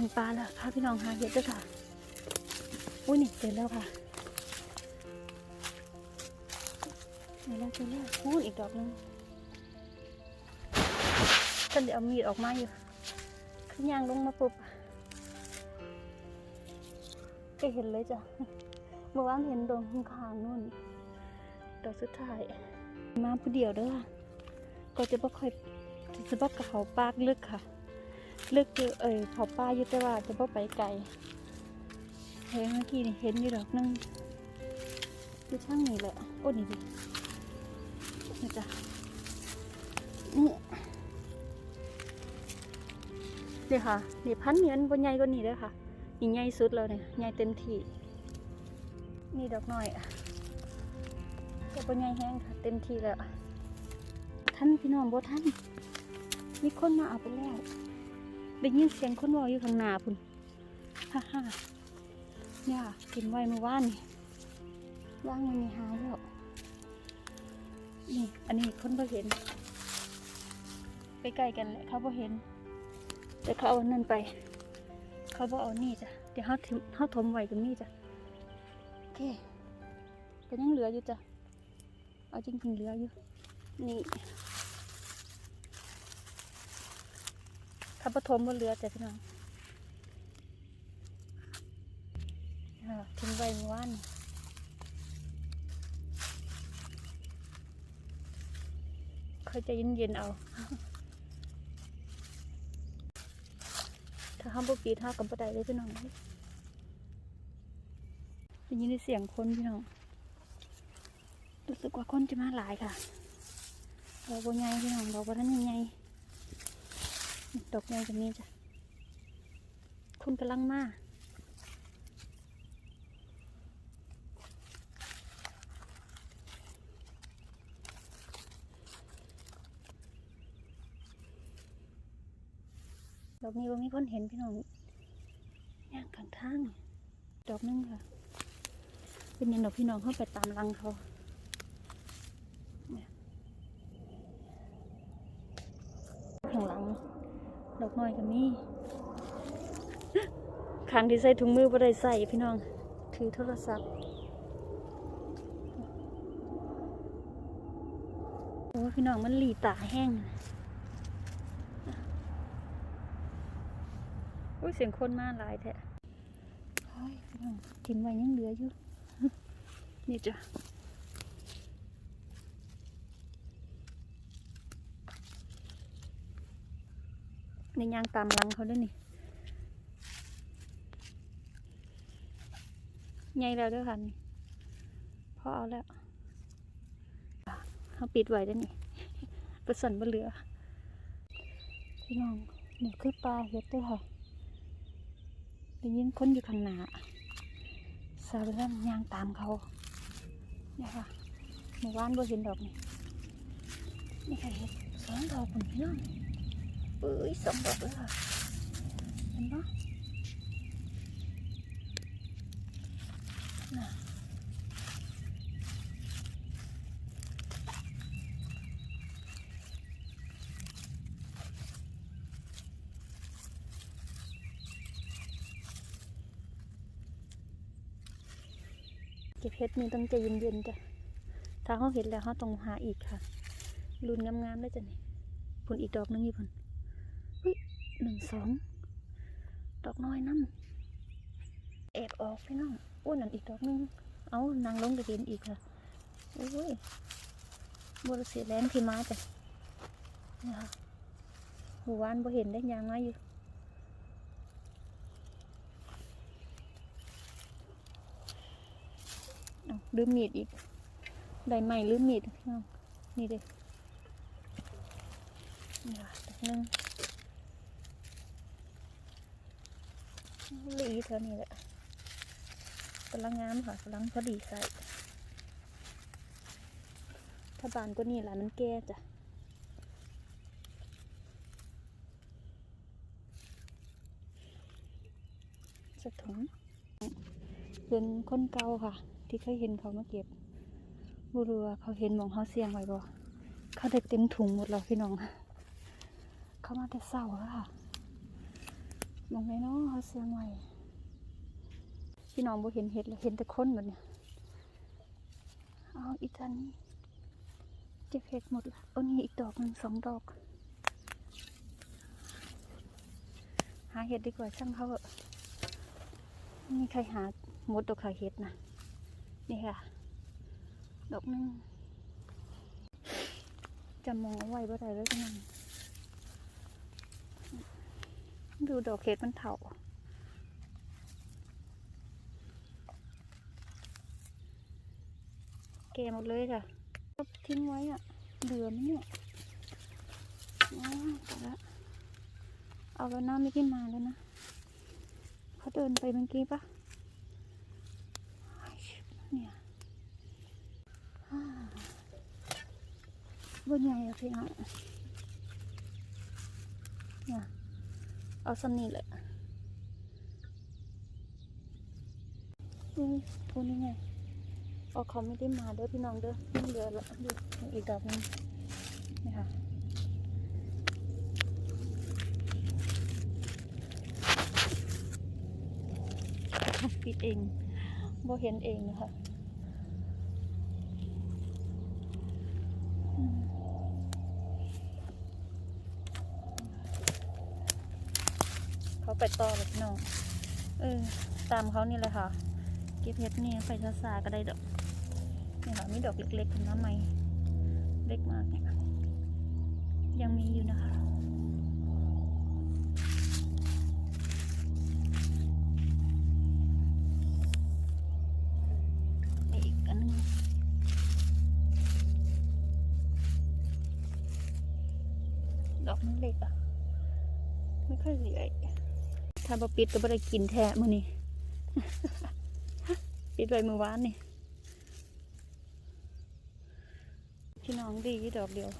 ถึงปลาแล้วค่ะพี่น้องหาเห็ดด้วยค่ะอุ้ยนี่เจอแล้วค่ะเจอแล้วเจอแล้วอู้อีกดอกหนึงท่านเดี๋ยวเอามีดออกมาอยู่ขึ้นยางลงมาปุ๊บก็เห็นเลยจ้ะเมื่อวานเห็นดงข้างๆนู่นดอกสุดท้าย มาผู้เดียวเด้อก็จะบ่ค่อยจะบ่กับเขาปากลึกค่ะ ลึกอยู่เอ่ยเขาป้าอยู่แต่ว่าจะบ่ไปไกลเฮ้ยเมื่อกี้นี่เห็นอยู่ดอกนึงอยู่ช่างนี่แหละโอ้นี่ดินี่จ้ะนี่เดี๋ยวค่ะนี่พันเงินบนใหญ่กว่านี้เด้อค่ะนี่ใหญ่สุดแล้วเนี่ยใหญ่เต็มที่นี่ดอกน้อยแต่บนใหญ่แห้งค่ะ เต็มที่แล้วท่านพี่น้องบ่ท่านมีคนมาเอาไปแล้ว ได้ยินเสียงคนวออยู่ข้างหน้าพุ่นฮ่าฮ่าย่ากินไว้เมื่อวานนี่ว่างมันมีหายแล้วนี่อันนี้คนบ่เห็นใกล้ๆกันแหละเขาบ่เห็น แต่เขาเอานั่นไป เขาบ่เอานี่จ้ะเดี๋ยวเขาถิเขาถมไว้กับนี่จ้ะโอเคก็ยังเหลืออยู่จ้ะเอาจริงๆเหลืออยู่นี่ ถ้าปฐมบนเรือจ้ะพี่น้องทิ้งไว้เมื่อวานค่อยจะเย็นๆเอา ถ้าห้ามบุปีท่ากับปไดเลยพี่น้องได้ยินเสียงคนพี่น้องรู้สึกว่าคนจะมาหลายค่ะ เราบนใหญ่พี่น้องเราบนนั้นใหญ่ ดอกใหญ่ตรงนี้จ้ะคนกำลังมาดอกนี้ว่ามีคนเห็นพี่น้องย่างข้างทางดอกหนึงค่ะ เป็นยันดอกพี่น้องเข้าไปตามรังเขาเนี่ยข้างหลัง ดอกน้อยก็มีครั้งที่ใส่ถุงมือบ่ได้ใส่พี่น้อง ถือโทรศัพท์โอ้ยพี่น้องมันหลีตาแห้งอุ้ยเสียงคนมาหลายแท้เฮ้ยพี่น้องกินไว้ยังเหลืออยู่ นี่จ้ะ ในยางตามหลังเขาด้วยนี่ใหญ่แล้วด้วยค่ะนี่พอเอาแล้วเขาปิดไว้ด้วยนี่ประสันบนเรือพี่น้องนี่คือปลาเห็ดด้วยค่ะได้ยินคนอยู่ข้างหน้าสาวเริ่มยางตามเขาเนี่ยค่ะหมู่บ้านบ่เห็นดอกนี่นี่ค่ะเห็ดสองดอกคุณพี่น้อง เอ้ยสองดอกเลยค่ะเห็นปะน่ะเก็บเพชรนี่ต้องใจเย็นๆจ้ะ ถ้าเขาเห็นแล้วเขาต้องหาอีกค่ะ รุนงามๆได้จ้ะนี่ผลอีกดอกหนึงอีกผล หนึ่งสองดอกน้อยน้ำแอบออกพี่น้องอ้วนนั่นอีกดอกนึงเอานางลงไปเห็นอีกค่ะโอ้ยบริสีแลนพี่มาจ้ะนี่ค่ะหัววานบ่เห็นได้ยางมาอยู่ลืมมีดอีกได้ใหม่ลืมมีดพี่น้องนี่เด้นี่ค่ะดอกนึง ลีเท่านี้แหละกำลังงามค่ะกำลังพอดีใส่ถ้าบานก็นี่แหละมันแก่จ้ะสักถุงเป็นคนเก่าค่ะ ที่เคยเห็นเขามาเก็บบุรัวเขาเห็นมองเขาเสียงไว้บ่เขาได้เต็มถุงหมดแล้วพี่น้อง เขามาแต่เศร้าแล้วค่ะ มองไหนเนาะเขาเสียงไว้พี่น้องบ่เห็นเห็ดเลยเห็นแต่คนแบบเนี้ยเอาอีกทันนี้เก็บเห็ดหมดละเอานี่อีกดอกหนึ่งสองดอก หาเห็ดดีกว่าช่างเขาเอะไม่มีใครหาหมดดอกขาเห็ดนะนี่ค่ะ ดอกหนึงจะมองเอาไว้บ่ได้เลยจังนั้น ดูดอกเห็ดมันเถาแก่หมดเลยจ้ะก็ทิ้งไว้อะเหลือไหมเนี่ยอ๋อตละเอาแล้วน้ำไม่กินมาแล้วนะเขาเดินไปเมื่อกี้ปะเนี่ยอ่าบนใหญ่อะพี่น้องเนี่ย เอาสำนีแหละนี่พูนี่ไงเอาเขาไม่ได้มาเด้อพี่น้องเด้อยังเหลือละดูอีกดอกนึงนี่ค่ะปิดเองบ่เห็นเองนะคะ เขาไปต่อเลยพี่น้อง เออ ตามเขานี่แหละค่ะ เก็บเห็ดนี่ไปซาๆก็ได้ดอกนี่ค่ะมีดอกเล็กๆเห็นไหมเล็กมากเนี่ยยังมีอยู่นะคะอีกอันหนึงดอกมันเล็กอะไม่ค่อยเหลืออีก ถ้าบปิดก็ไม่ได้กินแท้มื้อนี้ ปิดไว้มือวานนี่ พี่น้องดีดอกเดียว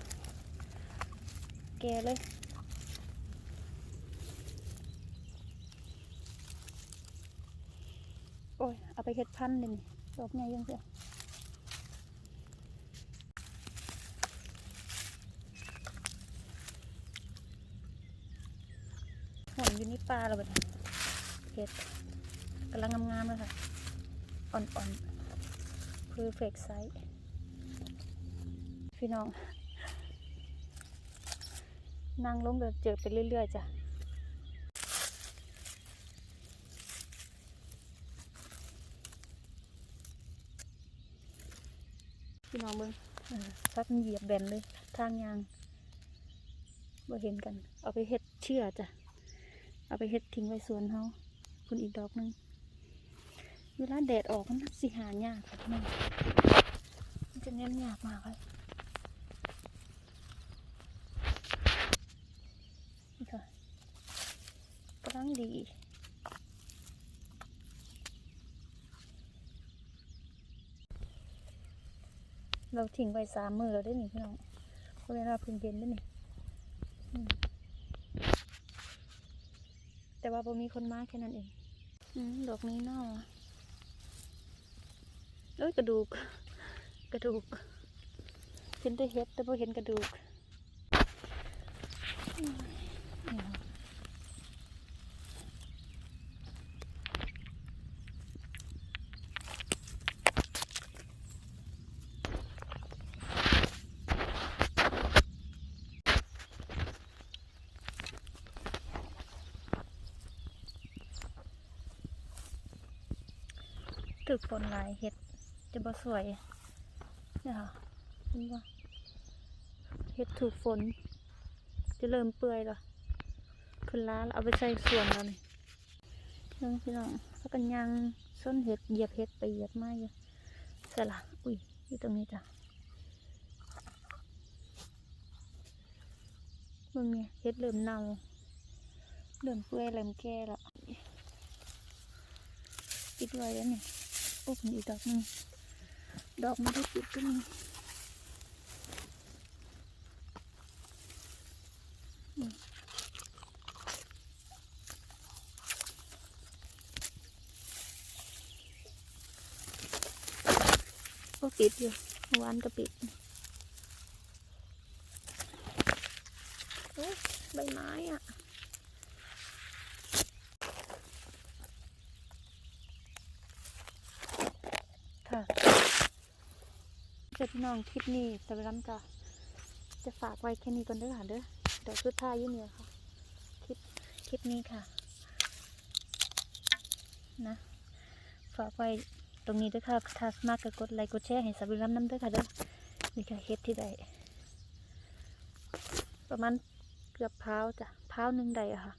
แกเลยโอ้ย เอาไปเฮ็ดพันธุ์เลยนี่ดอกใหญ่ยังเสีย ป่าแล้วบัดนี้เฮ็ดกำลังงามๆเลยค่ะ อ่อนๆ perfect size พี่น้องนั่งลงเดินเจอไปเรื่อย ๆ จ้ะพี่น้องเบิ้งพักเหยียบแบนเลย ทางยางบ่เห็นกัน เอาไปเฮ็ดเชื่อจ้ะ เอาไปเฮ็ดทิ้งไว้สวนเฮาคุณอีกดอกนึงเวลาแดดออกมันสิหายากค่ะพี่น้องมันจะแนมยากมากเลยนี่ค่ะกำลังดีเราทิ้งไว้สามมือแล้วได้หนิพี่น้องเพราะเวลาเพิ่งเห็นได้หนิอืมแต่ ว่าบ่มีคนมาแค่นั้นเองอดอกนี้เน่าอะเอ้ยกระดูก กระดูก เห็นแต่เห็ดแต่พอเห็นกระดูก ตึกฝนหลายเห็ดจะบ่สวยเนี่ยค่ะเห็นบ่เห็ดถูกฝน จะเริ่มเปื่อยแล้วขึ้นล้าแล้วเอาไปใส่ส่วนแล้วนี่เรื่องพี่น้องพักกันยางส้นเห็ดเหยียบเห็ดไปเหยียบมาอยู่สละอุ้ยอยู่ตรงนี้จ้ะมึงเนี่ยเห็ดเริ่มเน่าเริ่มเปื่อยเริ่มแก่แล้วปิดไว้แล้วเนี่โอ้ผมอีกดอกนึงดอกไม่ได้ปิดก็มีก็ปิดอยู่เมื่อวานก็ปิดเฮ้ใบไม้อะ พี่น้องคลิปนี้สำหรับก็จะฝากไว้แค่นี้ก่อนเด้อค่ะเด้อเดี๋ยวสุดท้ายยี่เนี่ยค่ะคลิปคลิปนี้ค่ะ นะฝากไว้ตรงนี้ด้วยค่ะถ้ามากก็กดไลค์กดแชร์ให้สาวิรัมน้ำด้วยค่ะเด้อนี่ค่ะเฮ็ดที่ใดประมาณเกือบพร้าวจ้ะพร้าวหนึ่งใดอะค่ะ